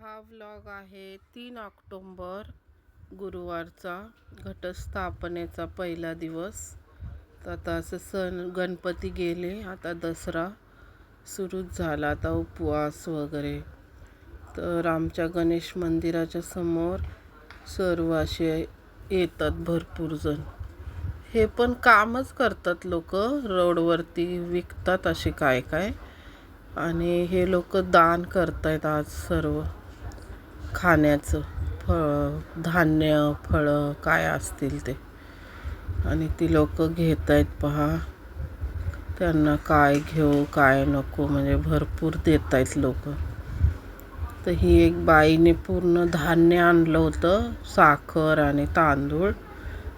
हा व्लॉग आहे तीन ऑक्टोंबर गुरुवारचा घटस्थापनेचा पहिला दिवस. तर आता असं सण गणपती गेले आता दसरा सुरूच झाला आता उपवास वगैरे. तर आमच्या गणेश मंदिराच्या समोर सर्व असे येतात भरपूर जण. हे पण कामच करतात लोक रोडवरती विकतात असे काय काय. आणि हे लोक दान करतायत आज सर्व. खाण्याचं फळ धान्य फळं काय असतील ते. आणि ती लोक घेत आहेत पहा. त्यांना काय घेऊ काय नको म्हणजे भरपूर देत आहेत लोक. तर ही एक बाईने पूर्ण धान्य आणलं होतं साखर आणि तांदूळ.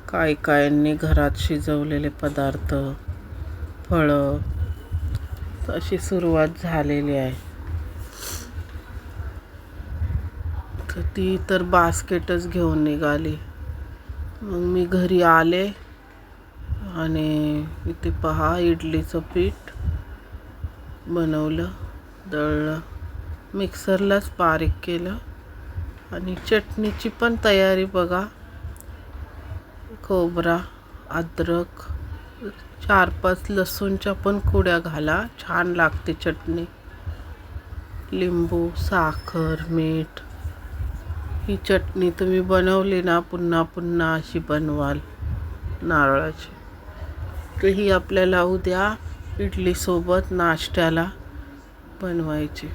काय कायांनी घरात शिजवलेले पदार्थ फळं. अशी सुरुवात झालेली आहे. तर ती तर बास्केटच घेऊन निघाली. मग मी घरी आले आणि इथे पहा इडलीचं पीठ बनवलं दळलं मिक्सरलाच बारीक केलं आणि चटणीची पण तयारी बघा. खोबरा अद्रक चार पाच लसूणच्या पण कुड्या घाला छान लागते चटणी. लिंबू साखर मीठ ही चटणी तुम्ही बनवली ना पुन्हा पुन्हा अशी बनवाल नारळाची. तर ही आपल्याला उद्या इडलीसोबत नाश्त्याला बनवायची.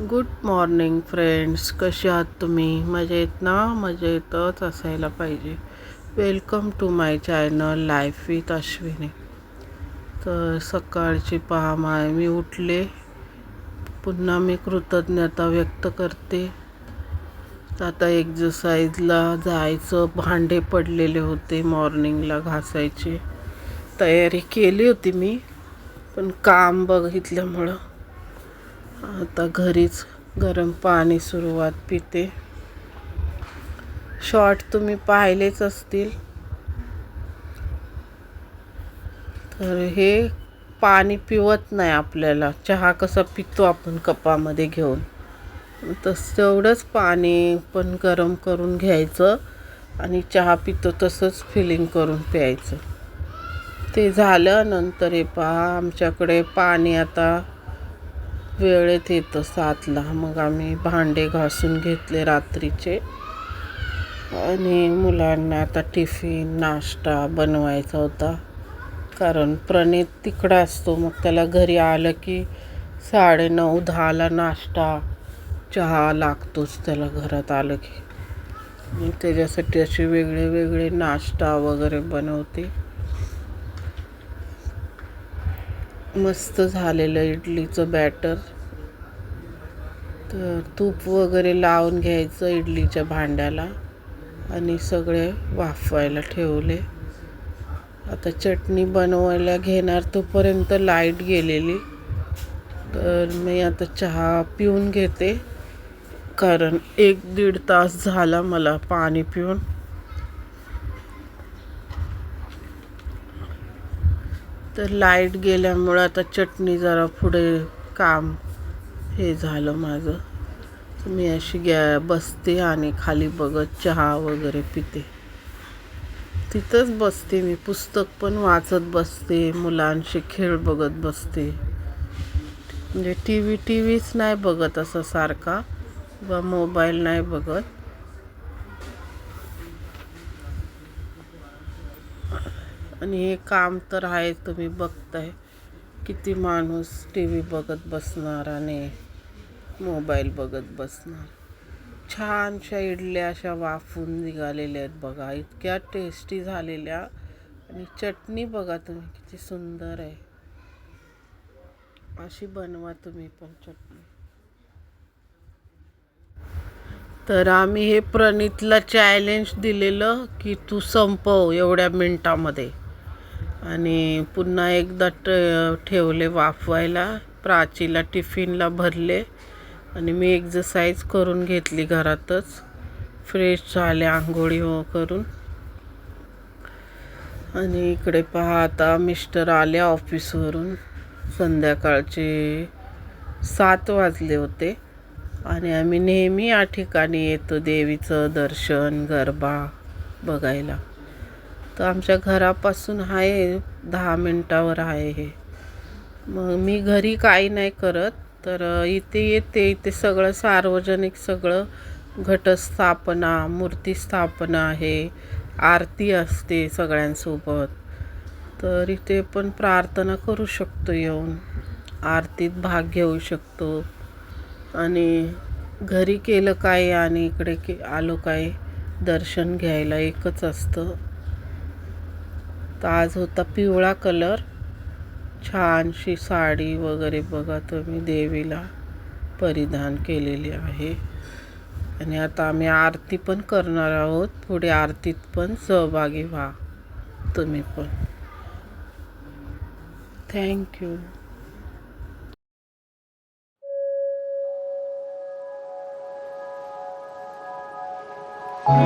गुड मॉर्निंग फ्रेंड्स कसे आहात तुम्ही? मजेत ना? मजेतच असायला पाहिजे. Welcome to my channel life with Ashwini तर सकाळची पहा माय. मी उठले. पुन्हा मी कृतज्ञता व्यक्त करते. आता एक्झरसाईजला जायचं भांडे पडलेले होते मॉर्निंगला घासायचे. तयारी केली होती मी पण काम बघितल्यामुळं आता घरीच गरम पाणी सुरुवात पिते. शॉर्ट तुम्ही पाहिलेच असतील. तर हे पाणी पिवत नाही आपल्याला. चहा कसा पितो आपण कपामध्ये घेऊन. तसं तेवढंच पाणी पण गरम करून घ्यायचं आणि चहा पितो तसंच फिलिंग करून प्यायचं. ते झालं नंतर हे पहा आमच्याकडे पाणी आता वेळेत येतं सातला. मग आम्ही भांडे घासून घेतले रात्रीचे. आणि मुलांना आता टिफिन नाश्ता बनवायचा होता. कारण प्रणित तिकडं असतो. मग त्याला घरी आलं की साडेनऊ दहाला नाश्ता. चहा लागतोच त्याला घरात आलं की. मी त्याच्यासाठी असे वेगळे वेगळे नाश्ता वगैरे बनवते. मस्त झालेलं इडलीचं बॅटर तर तूप वगैरे लावून घ्यायचं इडलीच्या भांड्याला आणि सगळे वाफवायला ठेवले. आता चटणी बनवायला घेणार तोपर्यंत लाइट गेलेली. तर मी आता चहा पिऊन घेते. कारण एक दीड तास झाला मला पाणी पिऊन. तर लाइट गेल्यामुळं आता चटणी जरा पुढे काम हे झालं माझं. मी अशी गॅ बसते आणि खाली बघत चहा वगैरे पिते. तिथंच बसते मी. पुस्तक पण वाचत बसते मुलांशी खेळ बघत बसते. म्हणजे टी व्ही टी व्हीच नाही बघत असं सारखा. किंवा मोबाईल नाही बघत. आणि हे काम तर आहे तुम्ही बघताय. किती माणूस टी व्ही बघत बसणार आणि मोबाईल बघत बसणार. छानशा इडल्या अशा वाफून निघालेल्या आहेत बघा. इतक्या टेस्टी झालेल्या. आणि चटणी बघा तुम्ही किती सुंदर आहे. अशी बनवा तुम्ही पण चटणी. तर आम्ही हे प्रणितला चॅलेंज दिलेलं की तू संपव एवढ्या मिनटामध्ये. आणि पुन्हा एकदा ट ठेवले वाफवायला. प्राचीला टिफिनला भरले. आणि मी एक्झरसाईज करून घेतली घरातच. फ्रेश झाले आंघोळी हो करून. आणि इकडे पहा आता मिस्टर आले ऑफिसवरून संध्याकाळचे सात वाजले होते. आणि आम्ही नेहमी या ठिकाणी येतो देवीचं दर्शन गरबा बघायला. तर आमच्या घरापासून आहे दहा मिनटावर आहे हे. मग मी घरी काही नाही करत तर इथे येते इथे सगळं सार्वजनिक सगळं घटस्थापना मूर्तीस्थापना आहे आरती असते सगळ्यांसोबत. तर इथे पण प्रार्थना करू शकतो येऊन आरतीत भाग घेऊ शकतो. आणि घरी केलं काय आणि इकडे के आलो काय? दर्शन घ्यायला एकच असतं. तर आज होता पिवळा कलर. छानशी साडी वगैरे बघा तुम्ही देवीला परिधान केलेली आहे. आणि आता आम्ही आरती पण करणार आहोत. पुढे आरतीत पण सहभागी व्हा तुम्ही पण. थँक्यू थोड्याच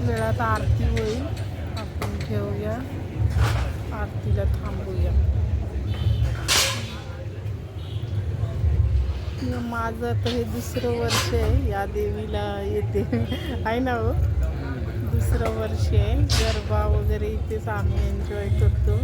वेळात आरती होईल. आपण घेऊया आरतीला थांबूया. माझं आता हे दुसरं वर्ष आहे. या देवीला येते. आहे ना हो? दुसरं वर्ष आहे. गरबा वगैरे इथेच आम्ही एन्जॉय करतो.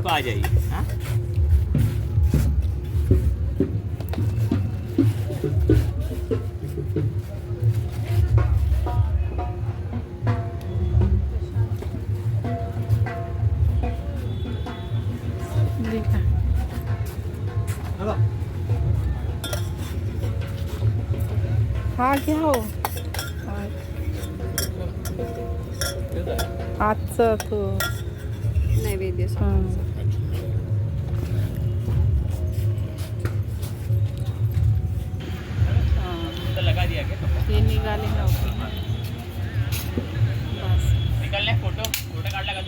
को आ जाइए हाँ? क्या हो. आज तो. नहीं तू नैवेद्य हे निघाले लवकर बस. फोटो फोटो काढला का